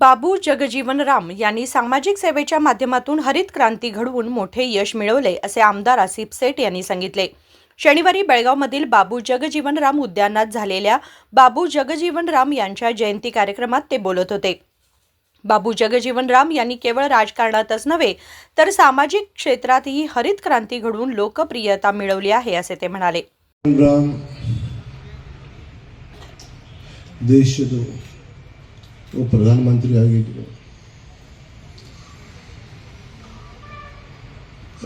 बाबू जगजीवन राम यांनी सामाजिक सेवेच्या माध्यमातून हरित क्रांती घडवून मोठे यश मिळवले असे आमदार आसिफ सेठ यांनी सांगितले. शनिवारी बेळगावमधील बाबू जगजीवन राम उद्यानात झालेल्या बाबू जगजीवन राम यांच्या जयंती कार्यक्रमात ते बोलत होते. बाबू जगजीवन राम यांनी केवळ राजकारणातच नव्हे तर सामाजिक क्षेत्रातही हरित क्रांती घडवून लोकप्रियता मिळवली आहे असे ते म्हणाले. ಒಬ್ಬ ಪ್ರಧಾನಮಂತ್ರಿ ಆಗಿದ್ರು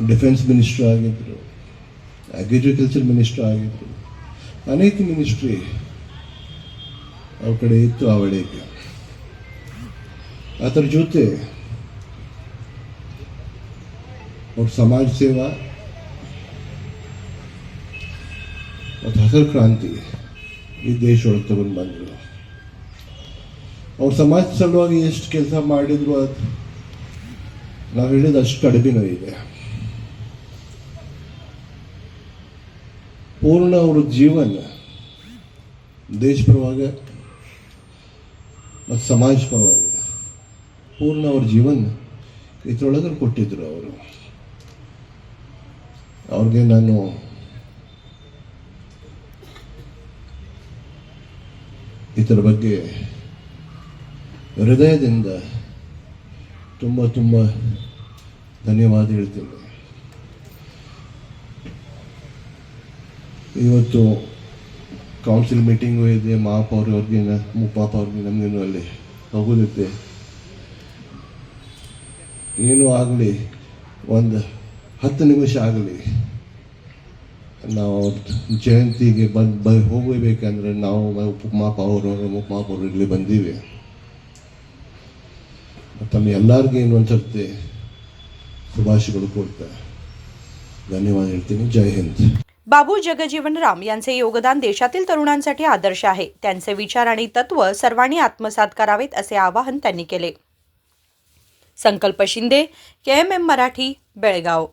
ಡಿಫೆನ್ಸ್ ಮಿನಿಸ್ಟರ್ ಆಗಿದ್ರು. ಅಗ್ರಿಕಲ್ಚರ್ ಮಿನಿಸ್ಟರ್ ಆಗಿದ್ರು. ಅನೇಕ ಮಿನಿಸ್ಟ್ರಿ ಅವ್ರ ಕಡೆ ಇತ್ತು ಆ ವೇಳೆಗೆ. ಅದರ ಜೊತೆ ಅವ್ರ ಸಮಾಜ ಸೇವಾ, ಮತ್ತು ಹಸಿರು ಕ್ರಾಂತಿ ಈ ದೇಶ ಒಳಗೆ ತಗೊಂಡು ಬಂದರು. ಅವ್ರ ಸಮಾಜ ಸಲುವಾಗಿ ಎಷ್ಟು ಕೆಲಸ ಮಾಡಿದ್ರು ಅದು ನಾವು ಹೇಳಿದ ಅಷ್ಟು ಕಡಿಮೆನೂ ಇದೆ. ಪೂರ್ಣ ಅವ್ರ ಜೀವನ ದೇಶ ಪರವಾಗಿ ಮತ್ತು ಸಮಾಜ ಪರವಾಗಿ ಪೂರ್ಣ ಅವ್ರ ಜೀವನ ಇದ್ರೊಳಗೆ ಕೊಟ್ಟಿದ್ರು ಅವರು. ಅವ್ರಿಗೆ ನಾನು ಇದರ ಬಗ್ಗೆ ಹೃದಯದಿಂದ ತುಂಬ ತುಂಬ ಧನ್ಯವಾದ ಹೇಳ್ತೀನಿ. ಇವತ್ತು ಕೌನ್ಸಿಲ್ ಮೀಟಿಂಗು ಇದೆ ಮಹಾಪೌರ ಅವ್ರಿಗೆ, ಮುಪ್ಪಾಪ ಅವ್ರಿಗೆ, ನಮಗೇನು ಅಲ್ಲಿ ಹೋಗೋದಿತ್ತೆ ಏನೂ ಆಗಲಿ, ಒಂದು ಹತ್ತು ನಿಮಿಷ ಆಗಲಿ, ನಾವು ಜಯಂತಿಗೆ ಬಂದು ಬ ಹೋಗಬೇಕಂದ್ರೆ ನಾವು ಉಪಮಾಪ ಅವರು, ಮುಪ್ಪಾಪ ಅವರು ಇಲ್ಲಿ ಬಂದೀವಿ. ತಮ್ಮ ಎಲ್ಲರಿಗೂ ಏನು ಅನ್ಸುತ್ತೆ ಶುಭಾಶಯಗಳು ಕೊಡ್ತಾ ಧನ್ಯವಾದ ಹೇಳ್ತೀನಿ ಜೈ ಹಿಂದ್ बाबू जगजीवन राम यांचे योगदान देशातील तरुणांसाठी आदर्श आहे त्यांचे विचार आणि तत्व सर्वांनी आत्मसात करावेत असे आवाहन त्यांनी केले Sankalp Shinde K M M Marathi Belgaum